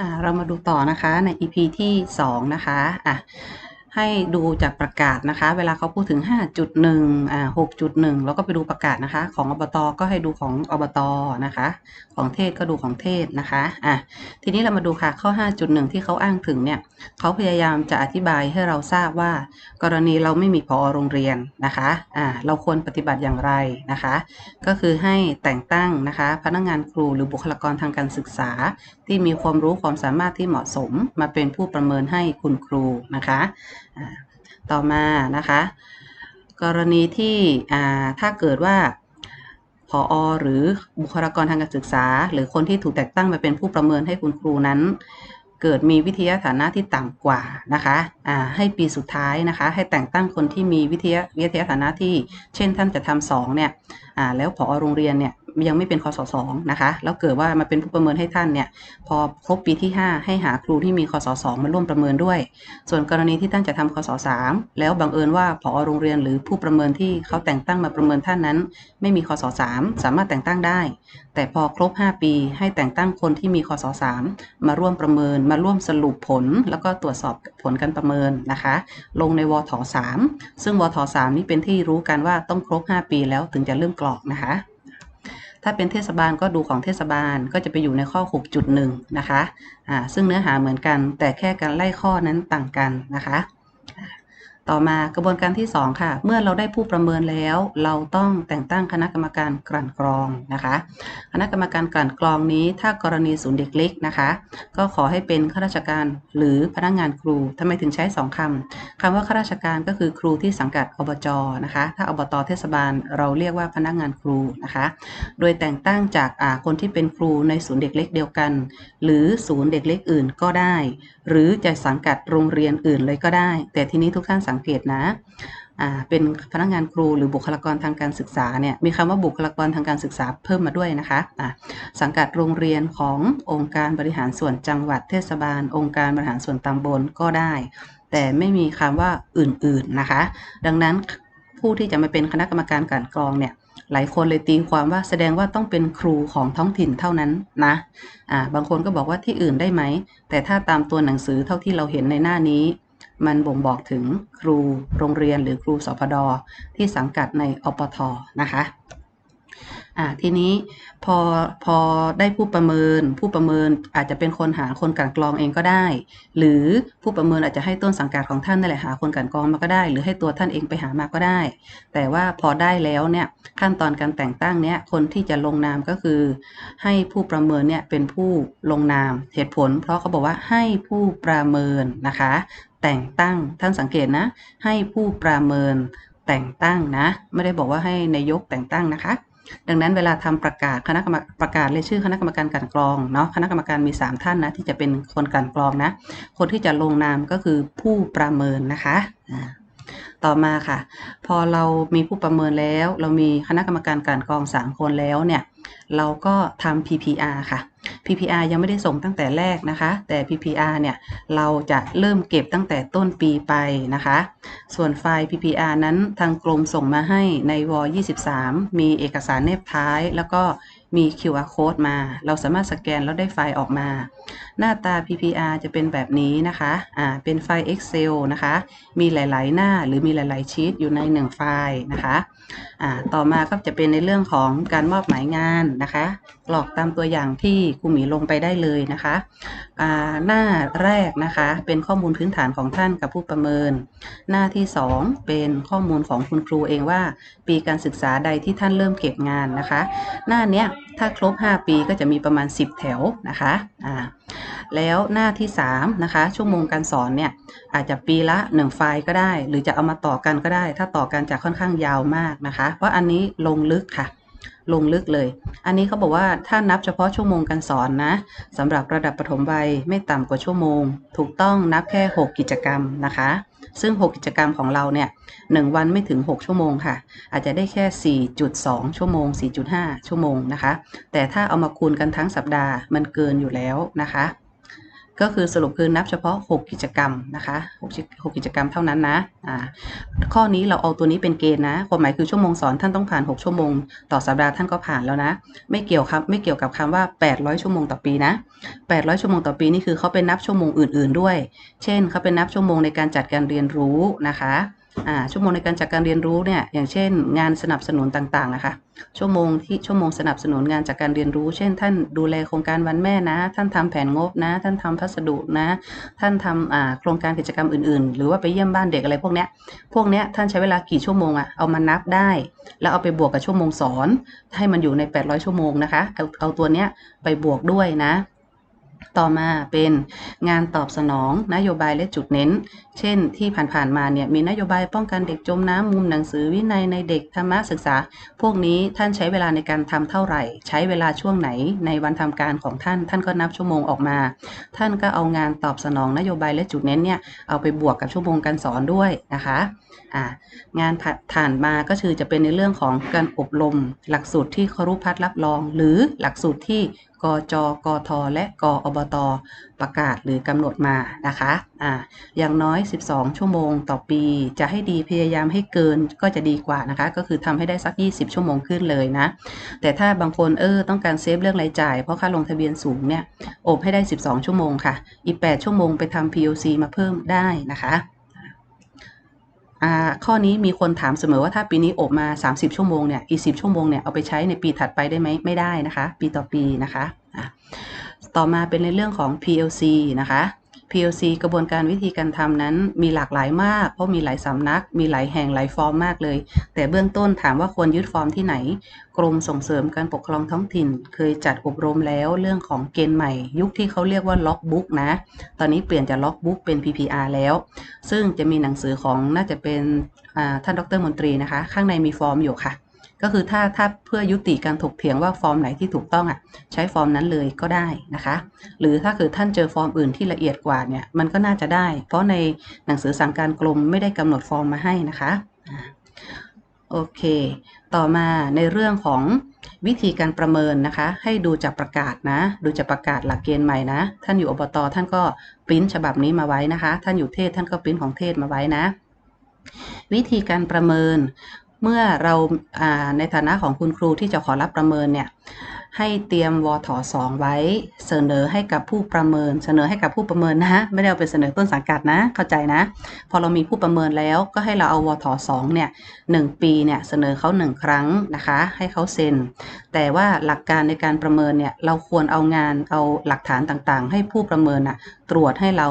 อ่าเรามาดูต่อนะคะใน EP ที่ 2 นะคะอะ ให้ดูจากประกาศนะคะ เวลาเขาพูดถึง 5.1อ่า6.1 แล้วก็ไปดูประกาศนะคะ ของอบตก็ให้ดูของอบตนะคะ ของเทศก็ดูของเทศนะคะอะทีนี้เรามาดูค่ะข้อ 5.1 ที่เขาอ้างถึงเนี่ยเขาพยายามจะอธิบายให้เราทราบว่า กรณีเราไม่มีพอโรงเรียนนะคะอ่าเราควรปฏิบัติอย่างไรนะคะ ก็คือให้แต่งตั้งนะคะ พนักงานครูหรือบุคลากรทางการศึกษา ที่มีความรู้ความสามารถที่เหมาะสมมาเป็นผู้ประเมินให้คุณครูนะคะ ต่อมานะคะ กรณีที่ถ้าเกิดว่าพออหรือบุคลากรทางการศึกษา หรือคนที่ถูกแต่งตั้งมาเป็นผู้ประเมินให้คุณครูนั้น เกิดมีวิทยาฐานะที่ต่ำกว่านะคะอ่าให้ปีสุดท้ายนะคะ ให้แต่งตั้งคนที่มีวิทยาวิทยาฐานะที่ เช่นท่านจะทำสองเนี่ยแล้วผอโรงเรียนเนี่ย ยังไม่เป็นคศสองนะคะแล้วเกิดว่ามาเป็นผู้ประเมินให้ท่านเนี่ยพอครบปีที่ 5 ให้หาครูที่มีคศสองมาร่วมประเมินด้วย ส่วนกรณีที่ท่านจะทำคศสามแล้วบังเอิญว่าผอโรงเรียนหรือผู้ประเมินที่เขาแต่งตั้งมาประเมินท่านนั้น ไม่มีคศสามสามารถแต่งตั้งได้ แต่พอครบ 5 ปีให้แต่งตั้งคนที่มีคศสามมาร่วมประเมิน มาร่วมสรุปผล แล้วก็ตรวจสอบผลการประเมินนะคะ ลงในวทสามซึ่งวทสามนี่เป็นที่รู้กันว่าต้องครบ 5 ปีแล้วถึงจะเริ่มกรอกนะคะ ถ้าเป็นเทศบาลก็ดูของเทศบาลก็จะไปอยู่ในข้อ 6.1 นะคะ อ่า ซึ่งเนื้อหาเหมือนกัน แต่แค่การไล่ข้อนั้นต่างกันนะคะ ต่อมากระบวนการที่ 2 ค่ะ เมื่อเราได้ผู้ประเมินแล้ว เราต้องแต่งตั้งคณะกรรมการกลั่นกรองนะคะ คณะกรรมการกลั่นกรองนี้ ถ้ากรณีศูนย์เด็กเล็กนะคะ ก็ขอให้เป็นข้าราชการหรือพนักงานครูทำไมถึงใช้ 2คำคำว่าข้าราชการก็คือครูที่สังกัดอบจนะคะ ถ้าอบตเทศบาลเราเรียกว่าพนักงานครูนะคะ โดยแต่งตั้งจากคนที่เป็นครูในศูนย์เด็กเล็กเดียวกัน หรือศูนย์เด็กเล็กอื่นก็ได้ หรือจะสังกัดโรงเรียนอื่นเลยก็ได้ แต่ทีนี้ทุกท่านสังงเกตนะอ่าเป็นพนักงานครูหรือบุคลากรทางการศึกษาเนี่ยมีคำว่าบุคลากรทางการศึกษาเพิ่มมาด้วยนะคะอ่าสังกัดโรงเรียนขององค์การบริหารส่วนจังหวัดเทศบาล องค์การบริหารส่วนตำบลก็ได้ แต่ไม่มีคำว่าอื่นๆนะคะ ดังนั้นผู้ที่จะมาเป็นคณะกรรมการกลั่นกรองเนี่ยหลายคนเลยตีความว่าแสดงว่าต้องเป็นครูของท้องถิ่นเท่านั้นนะ อ่า บางคนก็บอกว่าที่อื่นได้ไหม แต่ถ้าตามตัวหนังสือเท่าที่เราเห็นในหน้านี้ มันบ่งบอกถึงครูโรงเรียนหรือครูสพดที่สังกัดในอปทนะคะอ่าทีนี้พอพอได้ผู้ประเมิน ผู้ประเมินอาจจะเป็นคนหาคนกลั่นกรองเองก็ได้ หรือผู้ประเมินอาจจะให้ต้นสังกัดของท่านนั่นแหละหาคนกลั่นกรองมาก็ได้ หรือให้ตัวท่านเองไปหามาก็ได้ แต่ว่าพอได้แล้วเนี่ยขั้นตอนการแต่งตั้งเนี่ยคนที่จะลงนามก็คือ ให้ผู้ประเมินเนี่ยเป็นผู้ลงนามเหตุผล เพราะเขาบอกว่าให้ผู้ประเมินนะคะ แต่งตั้งท่านสังเกตนะ ให้ผู้ประเมินแต่งตั้งนะ ไม่ได้บอกว่าให้นายกแต่งตั้งนะคะ ดังนั้นเวลาทำประกาศคณะกรรมประกาศเลยชื่อคณะกรรมการกลั่นกรองเนาะคณะกรรมการมี 3 ท่านนะที่จะเป็นคนกลั่นกรองนะ คนที่จะลงนามก็คือผู้ประเมินนะคะ ต่อมาค่ะ พอเรามีผู้ประเมินแล้ว เรามีคณะกรรมการกลั่นกอง 3 คนแล้วเนี่ย เราก็ทำ PPR ค่ะ PPR ยังไม่ได้ส่งตั้งแต่แรกนะคะ แต่ PPR เนี่ยเราจะเริ่มเก็บตั้งแต่ต้นปีไปนะคะ ส่วนไฟล์ PPR นั้นทางกรมส่งมาให้ในว23 มีเอกสารเนบท้ายแล้วก็ มี QR code มา เราสามารถสแกนแล้วได้ไฟล์ออกมา หน้าตา PPR จะเป็นแบบนี้นะคะ อ่า เป็นไฟล์ Excel นะคะ มีหลาย ๆ หน้าหรือมีหลาย ๆ ชีตอยู่ใน 1 ไฟล์นะคะ ต่อมาก็จะเป็นในเรื่องของการมอบหมายงานนะคะกรอกตามตัวอย่างที่ครูหมีลงไปได้เลยนะคะหน้าแรกนะคะเป็นข้อมูลพื้นฐานของท่านกับผู้ประเมิน หน้าที่ 2 เป็นข้อมูลของคุณครูเองว่า ปีการศึกษาใดที่ท่านเริ่มเก็บงานนะคะ หน้าเนี้ยถ้าครบ 5 ปีก็จะมีประมาณ 10 แถวนะคะอ่า แล้วหน้าที่3นะคะชั่วโมงการสอนเนี่ยอาจจะปีละ 1 ไฟล์ก็ได้ หรือจะเอามาต่อกันก็ได้ ถ้าต่อกันจะค่อนข้างยาวมากนะคะ เพราะอันนี้ลงลึกค่ะ ลงลึกเลย อันนี้เขาบอกว่าถ้านับเฉพาะชั่วโมงการสอนนะสำหรับระดับปฐมวัยไม่ต่ำกว่าชั่วโมง ถูกต้องนับแค่ 6 กิจกรรมนะคะ ซึ่ง 6 กิจกรรมของเราเนี่ย1วันไม่ถึง 6 ชั่วโมงค่ะ อาจจะได้แค่ 4.2 ชั่วโมง 4.5 ชั่วโมงนะคะ แต่ถ้าเอามาคูณกันทั้งสัปดาห์มันเกินอยู่แล้วนะคะ ก็คือสรุปคือนับเฉพาะ 6 กิจกรรมนะคะ6กิจ6กิจกรรมเท่านั้นนะอ่าข้อนี้เราเอาตัวนี้เป็นเกณฑ์นะความหมายคือชั่วโมงสอนท่านต้องผ่าน 6 ชั่วโมง ต่อสัปดาห์ท่านก็ผ่านแล้วนะ ไม่เกี่ยวครับไม่เกี่ยวกับคำว่า 800 ชั่วโมงต่อปีนะ 800 ชั่วโมงต่อปีนี่คือเขาเป็นนับชั่วโมงอื่น ๆด้วย เช่นเขาเป็นนับชั่วโมงในการจัดการเรียนรู้นะคะ ชั่วโมงในการจัดการเรียนรู้เนี่ยอย่างเช่น งานสนับสนุนต่างๆนะคะชั่วโมงที่ชั่วโมงสนับสนุนงานจากการเรียนรู้ เช่น ท่านดูแลโครงการวันแม่นะ ท่านทำแผนงบนะ ท่านทำพัสดุนะ ท่านทำโครงการกิจกรรมอื่นๆ หรือว่าไปเยี่ยมบ้านเด็กอะไรพวกเนี้ยพวกเนี้ยท่านใช้เวลากี่ชั่วโมงอะเอามานับได้ แล้วเอาไปบวกกับชั่วโมงสอน ให้มันอยู่ใน 800 ชั่วโมงนะคะเอาเอาตัวเนี้ยไปบวกด้วยนะ ต่อมาเป็นงานตอบสนองนโยบายและจุดเน้น เช่นที่ผ่านๆมาเนี่ยมีนโยบายป้องกันเด็กจมน้ำมุมหนังสือวินัยในเด็กธรรมศึกษา พวกนี้ท่านใช้เวลาในการทำเท่าไหร่ ใช้เวลาช่วงไหนในวันทำการของท่าน ท่านก็นับชั่วโมงออกมา ท่านก็เอางานตอบสนองนโยบายและจุดเน้นเนี่ยเอาไปบวกกับชั่วโมงการสอนด้วยนะคะอ่างานผ่านมาก็คือจะเป็นในเรื่องของการอบรม หลักสูตรที่ครุพัฒน์รับรอง หรือหลักสูตรที่ กจ กท และกอบต ประกาศหรือกำหนดมานะคะอ่าอย่างน้อย 12 ชั่วโมงต่อปี จะให้ดีพยายามให้เกินก็จะดีกว่านะคะ ก็คือทำให้ได้สัก 20 ชั่วโมงขึ้นเลยนะ แต่ถ้าบางคนเออต้องการเซฟเรื่องรายจ่าย เพราะค่าลงทะเบียนสูงเนี่ย อบให้ได้ 12 ชั่วโมงค่ะ อีก 8 ชั่วโมงไปทำ POC มาเพิ่มได้นะคะ ข้อนี้มีคนถามเสมอว่าถ้าปีนี้อบมา 30 ชั่วโมงเนี่ยอีก10ชั่วโมงเนี่ยเอาไปใช้ในปีถัดไปได้ไหมไม่ได้นะคะ ปีต่อปีนะคะ ต่อมาเป็นในเรื่องของ PLC นะคะ PLC กระบวนการวิธีการทำนั้นมีหลากหลายมาก เพราะมีหลายสำนัก มีหลายแห่งหลายฟอร์มมากเลย แต่เบื้องต้นถามว่าควรยึดฟอร์มที่ไหน กรมส่งเสริมการปกครองท้องถิ่น เคยจัดอบรมแล้วเรื่องของเกณฑ์ใหม่ ยุคที่เขาเรียกว่าล็อกบุ๊กนะ ตอนนี้เปลี่ยนจากล็อกบุ๊กเป็น PPR แล้ว ซึ่งจะมีหนังสือของน่าจะเป็นท่านดรมนตรีนะคะ ข้างในมีฟอร์มอยู่ค่ะ ก็คือถ้าถ้าเพื่อยุติการถกเถียงว่าฟอร์มไหนที่ถูกต้องอะใช้ฟอร์มนั้นเลยก็ได้นะคะ หรือถ้าคือท่านเจอฟอร์มอื่นที่ละเอียดกว่าเนี่ยมันก็น่าจะได้ เพราะในหนังสือสั่งการกรมไม่ได้กำหนดฟอร์มมาให้นะคะโอเค ต่อมาในเรื่องของวิธีการประเมินนะคะ ให้ดูจากประกาศนะ ดูจากประกาศหลักเกณฑ์ใหม่นะ ท่านอยู่อบตท่านก็ปริ้นฉบับนี้มาไว้นะคะ ท่านอยู่เทศท่านก็ปริ้นของเทศมาไว้นะ วิธีการประเมิน เมื่อเราในฐานะของคุณครูที่จะขอรับประเมินเนี่ยให้เตรียมวทสองไว้ เสนอให้กับผู้ประเมิน เสนอให้กับผู้ประเมินนะ ไม่ได้เอาไปเสนอต้นสังกัดนะ เข้าใจนะ พอเรามีผู้ประเมินแล้วก็ให้เราเอาวทสองเนี่ยหนึ่งปีเนี่ยเสนอเขาหนึ่งครั้งนะคะ ให้เขาเซ็น แต่ว่าหลักการในการประเมินเนี่ยเราควรเอางานเอาหลักฐานต่างๆ ให้ผู้ประเมินนะตรวจให้เรา